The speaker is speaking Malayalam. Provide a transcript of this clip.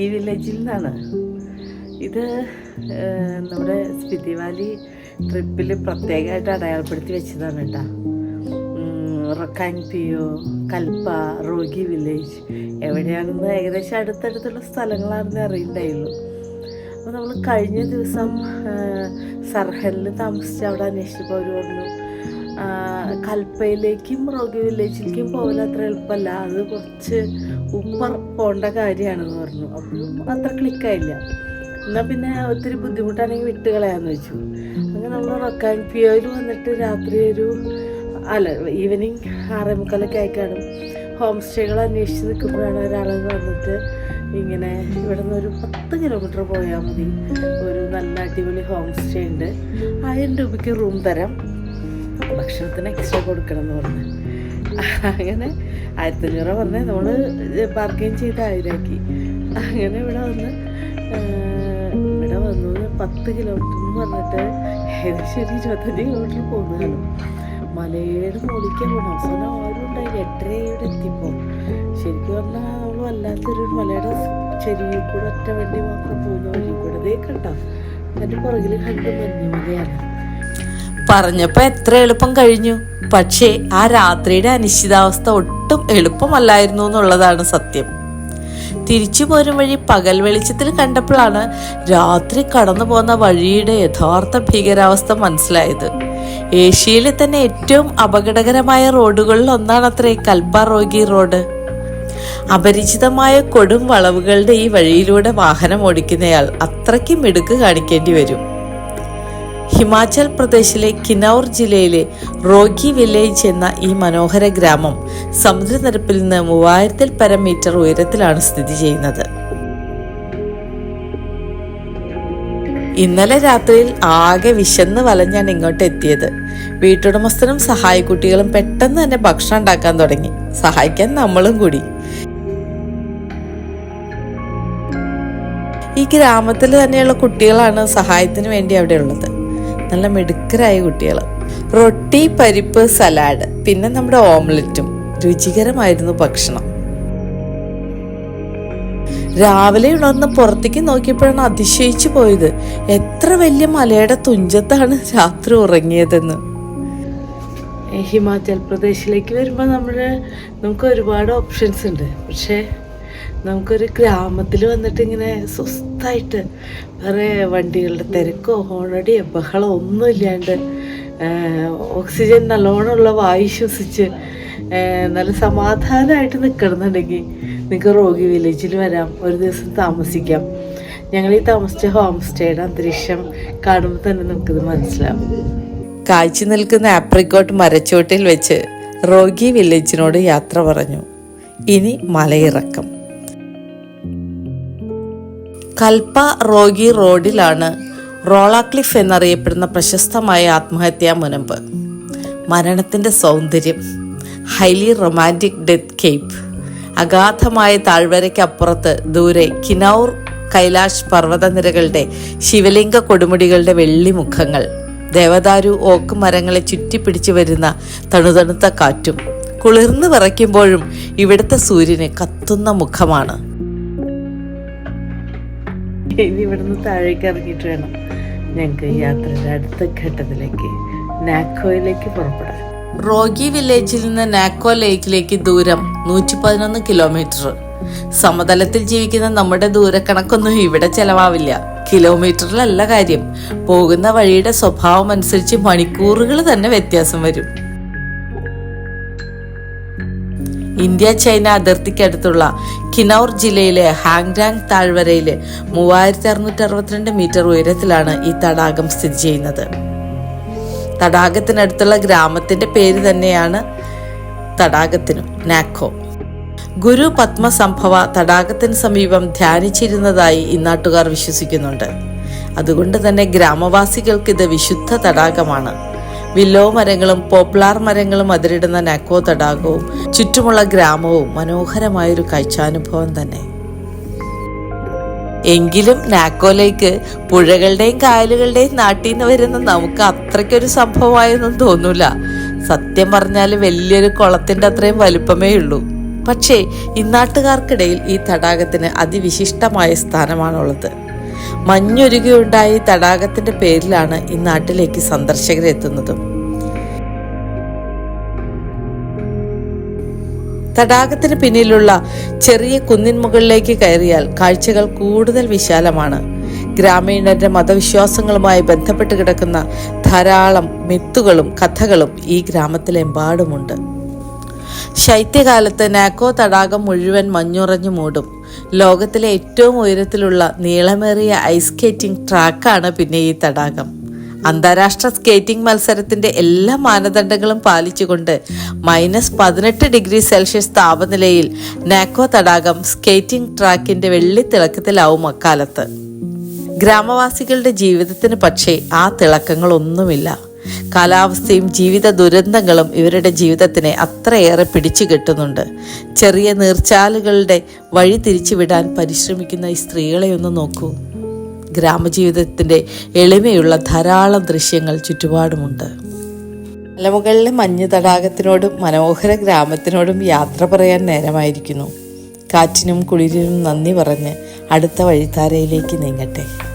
റോഗി വില്ലേജിൽ നിന്നാണ്. ഇത് നമ്മുടെ സ്പിതി വാലി ട്രിപ്പിൽ പ്രത്യേകമായിട്ട് അടയാളപ്പെടുത്തി വെച്ചതാണ് കേട്ടോ. റൊക്കാങ് പിയോ കൽപ്പ റോഗി വില്ലേജ് എവിടെയാണെന്ന് ഏകദേശം അടുത്തടുത്തുള്ള സ്ഥലങ്ങളാണെന്ന് അറിയണ്ടായുള്ളൂ. അപ്പോൾ നമ്മൾ കഴിഞ്ഞ ദിവസം സർഹലിൽ താമസിച്ച് അവിടെ അന്വേഷിച്ചപ്പോൾ അവർ പറഞ്ഞു കൽപ്പയിലേക്കും റോഗി വില്ലേജിലേക്കും പോകലത്ര എളുപ്പമല്ല. അത് കുറച്ച് ഉപ്പർ പോണ്ട കാര്യമാണെന്ന് പറഞ്ഞു. അപ്പം അത്ര ക്ലിക്കായില്ല എന്നാൽ പിന്നെ ഒത്തിരി ബുദ്ധിമുട്ടാണെങ്കിൽ വിട്ട് കളയാന്ന് വെച്ചു. അങ്ങനെ നമ്മൾ റൊക്കാൻ പിയോയിൽ വന്നിട്ട് രാത്രി ഒരു അല്ല ഈവനിങ് ആറേ മുക്കാലൊക്കെ ആയിക്കാണും ഹോം സ്റ്റേകൾ അന്വേഷിച്ച് നിൽക്കുമ്പോഴാണ് ഒരാൾ വന്നിട്ട് ഇങ്ങനെ ഇവിടെ നിന്ന് ഒരു പത്ത് കിലോമീറ്റർ പോയാൽ മതി. ഒരു നല്ല അടിപൊളി ഹോം സ്റ്റേ ഉണ്ട്. ആയിരം രൂപയ്ക്ക് റൂം തരാം. ഭക്ഷണത്തിന് എക്സ്ട്രാ കൊടുക്കണം എന്ന് പറഞ്ഞു. അങ്ങനെ ആയിരത്തഞ്ഞൂറ് പറഞ്ഞ് നമ്മൾ ബാർഗെയിൻ ചെയ്ത് ആയിരാക്കി. അങ്ങനെ ഇവിടെ വന്ന് ഇവിടെ വന്നു പത്ത് കിലോമീറ്റർ എന്ന് പറഞ്ഞിട്ട് ഏകദേശം ഒരു ഇരുപത്തഞ്ച് കിലോമീറ്റർ പോകുന്നതാണ്. മലയുടെ മുകളിലേക്ക് പോകണം അവസാനം ആരും ഉണ്ടായി. എട്ടരയോടെ ഇവിടെ എത്തിയപ്പോൾ. ശരിക്കും പറഞ്ഞാൽ നമ്മൾ വല്ലാത്തൊരു മലയുടെ ചെരിയിൽ കൂടെ ഒറ്റ വണ്ടി മാത്രം പോകുന്ന വഴി കൂടെ അതേ കണ്ടോ? എന്റെ പുറകിൽ കണ്ട് മഞ്ഞുമലയാണ്. പറഞ്ഞപ്പോ എത്ര എളുപ്പം കഴിഞ്ഞു? പക്ഷേ ആ രാത്രിയുടെ അനിശ്ചിതാവസ്ഥ ഒട്ടും എളുപ്പമല്ലായിരുന്നു എന്നുള്ളതാണ് സത്യം. തിരിച്ചു പോരും വഴി പകൽ വെളിച്ചത്തിൽ കണ്ടപ്പോഴാണ് രാത്രി കടന്നു പോകുന്ന വഴിയുടെ യഥാർത്ഥ ഭീകരാവസ്ഥ മനസ്സിലായത്. ഏഷ്യയിലെ തന്നെ ഏറ്റവും അപകടകരമായ റോഡുകളിൽ ഒന്നാണത്രേ അത്രേ റോഗി റോഡ്. അപരിചിതമായ കൊടും വളവുകളുടെ ഈ വഴിയിലൂടെ വാഹനം ഓടിക്കുന്നയാൾ അത്രയ്ക്ക് മിടുക്ക് കാണിക്കേണ്ടി വരും. ഹിമാചൽ പ്രദേശിലെ കിനൌർ ജില്ലയിലെ റോഗി വില്ലേജ് എന്ന ഈ മനോഹര ഗ്രാമം സമുദ്രനിരപ്പിൽ നിന്ന് മൂവായിരത്തിൽ പരം മീറ്റർ ഉയരത്തിലാണ് സ്ഥിതി ചെയ്യുന്നത്. ഇന്നലെ രാത്രിയിൽ ആകെ വിശന്ന് വലഞ്ഞാണ് ഇങ്ങോട്ട് എത്തിയത്. വീട്ടുടമസ്ഥനും സഹായിക്കുട്ടികളും പെട്ടെന്ന് തന്നെ ഭക്ഷണം ഉണ്ടാക്കാൻ തുടങ്ങി. സഹായിക്കാൻ നമ്മളും കൂടി. ഈ ഗ്രാമത്തിൽ തന്നെയുള്ള കുട്ടികളാണ് സഹായത്തിന് വേണ്ടി അവിടെ ഉള്ളത്. നല്ല മിടുക്കരായ കുട്ടികൾ റൊട്ടി പരിപ്പ് സലാഡ് പിന്നെ നമ്മുടെ ഓംലറ്റും. രുചികരമായിരുന്നു ഭക്ഷണം. രാവിലെ ഉണർന്ന് പുറത്തേക്ക് നോക്കിയപ്പോഴാണ് അതിശയിച്ചു പോയത്. എത്ര വലിയ മലയുടെ തുഞ്ചത്താണ് രാത്രി ഉറങ്ങിയതെന്ന്. ഹിമാചൽ പ്രദേശിലേക്ക് വരുമ്പോൾ നമ്മൾ നമുക്ക് ഒരുപാട് ഓപ്ഷൻസ് ഉണ്ട്. പക്ഷേ നമുക്കൊരു ഗ്രാമത്തിൽ വന്നിട്ട് ഇങ്ങനെ സ്വസ്ഥായിട്ട് വേറെ വണ്ടികളുടെ തിരക്കോ ഹോണടിയോ ബഹളോ ഒന്നും ഇല്ലാണ്ട് ഓക്സിജൻ നല്ലോണമുള്ള വായു ശ്വസിച്ച് നല്ല സമാധാനമായിട്ട് നിൽക്കണമെന്നുണ്ടെങ്കിൽ നിങ്ങൾക്ക് റോഗി വില്ലേജിൽ വരാം. ഒരു ദിവസം താമസിക്കാം. ഞങ്ങൾ ഈ താമസിച്ച ഹോം സ്റ്റേയുടെ അന്തരീക്ഷം കാണുമ്പോൾ തന്നെ നമുക്കിത് മനസ്സിലാവും. കാഴ്ച നിൽക്കുന്ന ആപ്രിക്കോട്ട് മരച്ചോട്ടിൽ വെച്ച് റോഗി വില്ലേജിനോട് യാത്ര പറഞ്ഞു. ഇനി മലയിറക്കം. കൽപ്പ റോഗി റോഡിലാണ് റോളാക്ലിഫ് എന്നറിയപ്പെടുന്ന പ്രശസ്തമായ ആത്മഹത്യാ മുനമ്പ്. മരണത്തിന്റെ സൗന്ദര്യം ഹൈലി റൊമാന്റിക് ഡെത്ത് കേപ്പ് അഗാധമായ താഴ്വരയ്ക്കപ്പുറത്ത് ദൂരെ കിനൌർ കൈലാഷ് പർവതനിരകളുടെ ശിവലിംഗ കൊടുമുടികളുടെ വെള്ളിമുഖങ്ങൾ ദേവദാരു ഓക്ക് മരങ്ങളെ ചുറ്റിപ്പിടിച്ചു വരുന്ന തണുതണുത്ത കാറ്റും കുളിർന്നു വിറയ്ക്കുമ്പോഴും ഇവിടുത്തെ സൂര്യന് കത്തുന്ന മുഖമാണ്. ഇനി ഇവിടുന്ന് താഴേക്ക് ഇറങ്ങിയിട്ട് വേണം ഞങ്ങൾക്ക് യാത്രയുടെ അടുത്ത ഘട്ടത്തിലേക്ക് നാക്കോയിലേക്ക് പുറപ്പെടാൻ. റോഗി വില്ലേജിൽ നിന്ന് നാക്കോ ലേക്കിലേക്ക് ദൂരം നൂറ്റി പതിനൊന്ന് കിലോമീറ്റർ. സമതലത്തിൽ ജീവിക്കുന്ന നമ്മുടെ ദൂരക്കണക്കൊന്നും ഇവിടെ ചെലവാവില്ല. കിലോമീറ്ററിലല്ല കാര്യം. പോകുന്ന വഴിയുടെ സ്വഭാവം അനുസരിച്ച് മണിക്കൂറുകൾ തന്നെ വ്യത്യാസം വരും. ഇന്ത്യ ചൈന അതിർത്തിക്കടുത്തുള്ള കിനൌർ ജില്ലയിലെ ഹാങ്ഡാങ് താഴ്വരയിലെ മൂവായിരത്തി അറുന്നൂറ്റി അറുപത്തിരണ്ട് മീറ്റർ ഉയരത്തിലാണ് ഈ തടാകം സ്ഥിതി ചെയ്യുന്നത്. തടാകത്തിനടുത്തുള്ള ഗ്രാമത്തിന്റെ പേര് തന്നെയാണ് തടാകത്തിനും നാക്കോ. ഗുരു പത്മസംഭവ തടാകത്തിന് സമീപം ധ്യാനിച്ചിരുന്നതായി ഇന്നാട്ടുകാർ വിശ്വസിക്കുന്നുണ്ട്. അതുകൊണ്ട് തന്നെ ഗ്രാമവാസികൾക്ക് ഇത് വിശുദ്ധ തടാകമാണ്. വില്ലോ മരങ്ങളും പോപ്ലാർ മരങ്ങളും അതിരിടുന്ന നാക്കോ തടാകവും ചുറ്റുമുള്ള ഗ്രാമവും മനോഹരമായൊരു കാഴ്ചാനുഭവം തന്നെ. എങ്കിലും നാക്കോലേക്ക് പുഴകളുടെയും കായലുകളുടെയും നാട്ടിൽ നിന്ന് വരുന്ന നമുക്ക് അത്രയ്ക്കൊരു സംഭവമായൊന്നും തോന്നൂല. സത്യം പറഞ്ഞാൽ വലിയൊരു കുളത്തിന്റെ അത്രയും വലുപ്പമേ ഉള്ളൂ. പക്ഷേ ഇന്നാട്ടുകാർക്കിടയിൽ ഈ തടാകത്തിന് അതിവിശിഷ്ടമായ സ്ഥാനമാണുള്ളത്. മഞ്ഞൊരുകയുണ്ടായ തടാകത്തിന്റെ പേരിലാണ് ഈ നാട്ടിലേക്ക് സന്ദർശകരെത്തുന്നത് തടാകത്തിന് പിന്നിലുള്ള ചെറിയ കുന്നിൻ മുകളിലേക്ക് കയറിയാൽ കാഴ്ചകൾ കൂടുതൽ വിശാലമാണ്. ഗ്രാമീണരുടെ മതവിശ്വാസങ്ങളുമായി ബന്ധപ്പെട്ട് കിടക്കുന്ന ധാരാളം മിത്തുകളും കഥകളും ഈ ഗ്രാമത്തിലെമ്പാടുമുണ്ട്. ശൈത്യകാലത്ത് നാക്കോ തടാകം മുഴുവൻ മഞ്ഞുറഞ്ഞു മൂടും. ലോകത്തിലെ ഏറ്റവും ഉയരത്തിലുള്ള നീളമേറിയ ഐസ് സ്കേറ്റിംഗ് ട്രാക്കാണ് പിന്നെ ഈ തടാകം. അന്താരാഷ്ട്ര സ്കേറ്റിംഗ് മത്സരത്തിന്റെ എല്ലാ മാനദണ്ഡങ്ങളും പാലിച്ചുകൊണ്ട് മൈനസ് പതിനെട്ട് ഡിഗ്രി സെൽഷ്യസ് താപനിലയിൽ നാക്കോ തടാകം സ്കേറ്റിംഗ് ട്രാക്കിന്റെ വെള്ളിത്തിളക്കത്തിലാവും അക്കാലത്ത്. ഗ്രാമവാസികളുടെ ജീവിതത്തിന് പക്ഷേ ആ തിളക്കങ്ങളൊന്നുമില്ല. കാലാവസ്ഥയും ജീവിത ദുരന്തങ്ങളും ഇവരുടെ ജീവിതത്തിനെ അത്രയേറെ പിടിച്ചു കെട്ടുന്നുണ്ട്. ചെറിയ നീർച്ചാലുകളുടെ വഴി തിരിച്ചുവിടാൻ പരിശ്രമിക്കുന്ന ഈ സ്ത്രീകളെ ഒന്ന് നോക്കൂ. ഗ്രാമജീവിതത്തിന്റെ എളിമയുള്ള ധാരാളം ദൃശ്യങ്ങൾ ചുറ്റുപാടുമുണ്ട്. മലമുകളിലെ മഞ്ഞ് തടാകത്തിനോടും മനോഹര ഗ്രാമത്തിനോടും യാത്ര പറയാൻ നേരമായിരിക്കുന്നു. കാറ്റിനും കുളിരിനും നന്ദി പറഞ്ഞ് അടുത്ത വഴിത്താരയിലേക്ക് നീങ്ങട്ടെ.